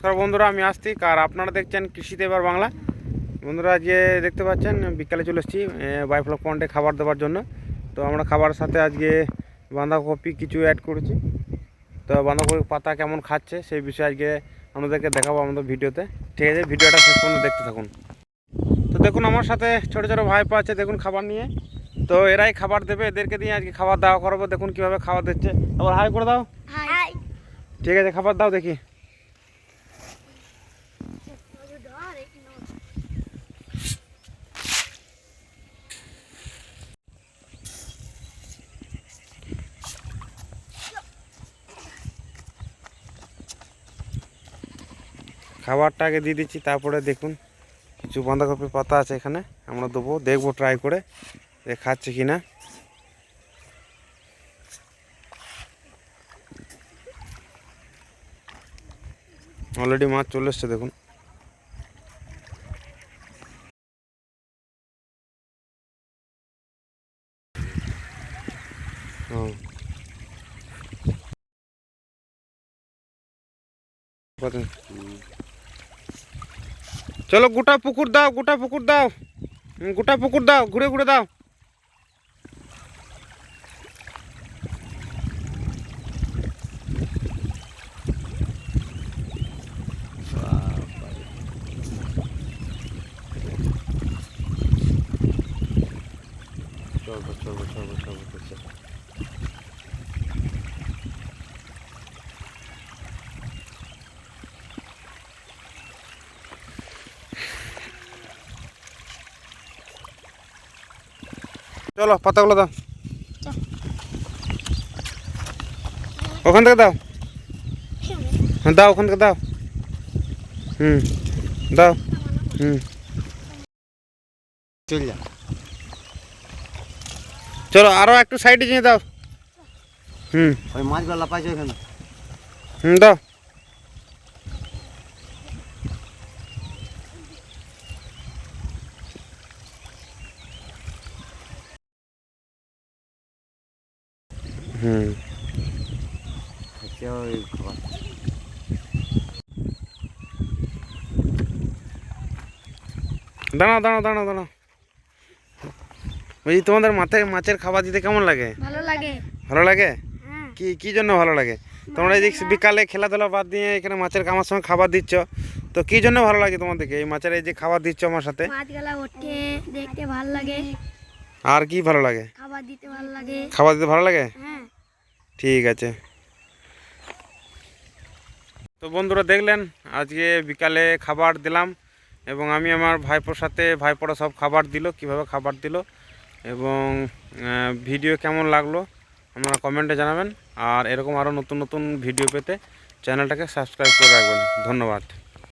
নমস্কার বন্ধুরা আমি আস্তিক আর আপনারা দেখছেন কৃষিতে এবার বাংলা। বন্ধুরা আজকে দেখতে পাচ্ছেন বিকালে চলে এসেছি বাইফ্লক পয়েন্টে খাবার দেওয়ার জন্য। তো আমরা খাবারের সাথে আজকে বাঁধাকপি কিছু অ্যাড করেছি। তো বাঁধাকপি পাতা কেমন খাচ্ছে সেই বিষয়ে আজকে আমাদেরকে দেখাবো আমাদের ভিডিওতে। ঠিক আছে ভিডিওটা শেষ পর্যন্ত দেখতে থাকুন। তো দেখুন আমার সাথে ছোটো ছোটো ভাইপো আছে দেখুন খাবার নিয়ে। তো এরাই খাবার দেবে এদেরকে দিয়ে আজকে খাবার দেওয়া করাবো দেখুন কীভাবে খাবার দিচ্ছে। আবার হাই করে দাও। ঠিক আছে খাবার দাও দেখি। খাবারটা আগে দিয়ে দিচ্ছি, তারপরে দেখুন কিছু বাঁধাকপির পাতা আছে এখানে, আমরা দেবো, দেখব ট্রাই করে, যে খাচ্ছে কি না অলরেডি মাছ চলে এসছে, দেখুন। চলো গোটা পুকুর দাও গোটা পুকুর দাও হুম, গোটা পুকুর দাও ঘুরে ঘুরে দাও চলবো চলবো চলবো চলবো চলবো চলো পাতাগুলো দাও। ওখান থেকে দাও। হ্যাঁ দাও ওখান থেকে দাও। হুম দাও। হুম। চল যা। চলো আরও একটু সাইডে নিয়ে দাও। হুম। ওই মাছগুলো লাপাইছে ওখানে হুম দাও। হুম। ওই খাবার দাঁড়াও দাঁড়াও দাঁড়াও দাঁড়াও। বলছি তোমাদের মাথায় মাছের খাবার দিতে কেমন লাগে? ভালো লাগে। ভালো লাগে? কি কি জন্য ভালো লাগে? তোমরা এই বিকালে খেলাধুলা বাদ দিয়ে এখানে মাছের কামার সঙ্গে খাবার দিচ্ছ তো কি জন্য ভালো লাগে তোমাদেরকে এই মাছের এই যে খাবার দিচ্ছ আমার সাথে? দেখতে ভালো লাগে। আর কি ভালো লাগে? খাবার দিতে ভালো লাগে। খাবার দিতে ভালো লাগে? হ্যাঁ। ঠিক আছে। তো বন্ধুরা দেখলেন আজকে বিকালে খাবার দিলাম এবং আমি আমার ভাইপোর সাথে ভাইপোরা সব খাবার দিল কীভাবে খাবার দিল এবং ভিডিও কেমন লাগল আপনারা কমেন্টে জানাবেন। আর এরকম আরও নতুন নতুন ভিডিও পেতে চ্যানেলটাকে সাবস্ক্রাইব করে রাখবেন। ধন্যবাদ।